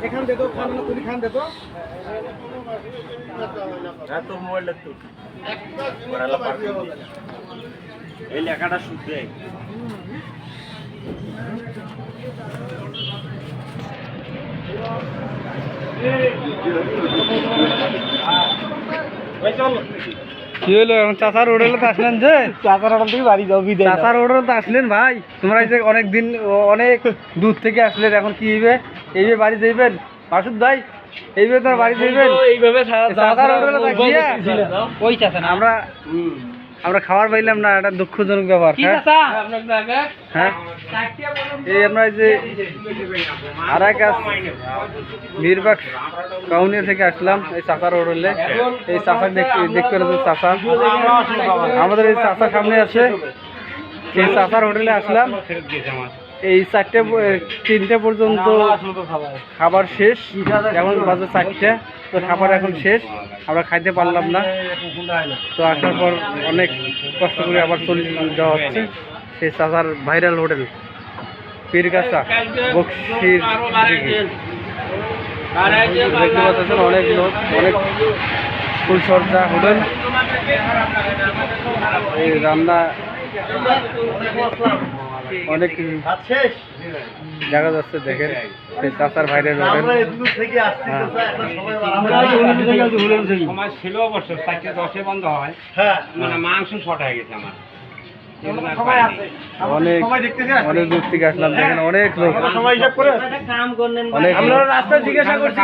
এখান দে তো তুমি খান দে তো তোর মোবাইলটা তো এই লেখাটা শুদ্ধ কি হলো? এখন চাচার হোটেলে তো আসলেন যে? চাচার হোটেল থেকে বাড়ি যাও বিদায় চাচার হোটেলে তো আসলেন ভাই। তোমরা এই যে অনেক দিন অনেক দূর থেকে আসলেন। এখন কি হইবে? এইভাবে বাড়ি যাইবেন? মাসুদ ভাই এইভাবে তোমার বাড়ি যাইবেন? এইভাবে চাচার হোটেলে ওই চাচা আমরা আমরা খাবার পাইলাম না এটা দুঃখজনক ব্যাপার হ্যাঁ? হ্যাঁ? এই আমরা যে আর এক মিরবাগ কাউনিয়া থেকে আসলাম এই চাষার হোটেলে। এই চাষা দেখতে দেখতে পেরেছে চাচা। আমাদের এই চাষা সামনে আছে এই চাষার হোটেলে আসলাম। এই চারটে তিনটে পর্যন্ত খাবার। শেষ। এখন বাজে চারটে তো খাবার এখন শেষ। আমরা খাইতে পারলাম না। তো আসার পর অনেক কষ্ট করে আবার চলে যাওয়া হচ্ছে। সেই চাচার ভাইরাল হোটেল পীরগাছা বক্সির দেখতে পাচ্ছেন অনেক লোক অনেক ফুলসজ্জা হোটেল। এই রান্না অনেক দেখা যাচ্ছে দেখেন। সেই চাচার থেকে আসছি হ্যাঁ। একটা সময় সময় ছিল অবশ্য চারটে দশে বন্ধ হয়। হ্যাঁ। মানে মাংস শর্ট হয়ে গেছে আমার। অনেক অনেক দূর থেকে আসলাম দেখেন অনেক লোক। সময় অনেক আমরা রাস্তায় জিজ্ঞাসা করছি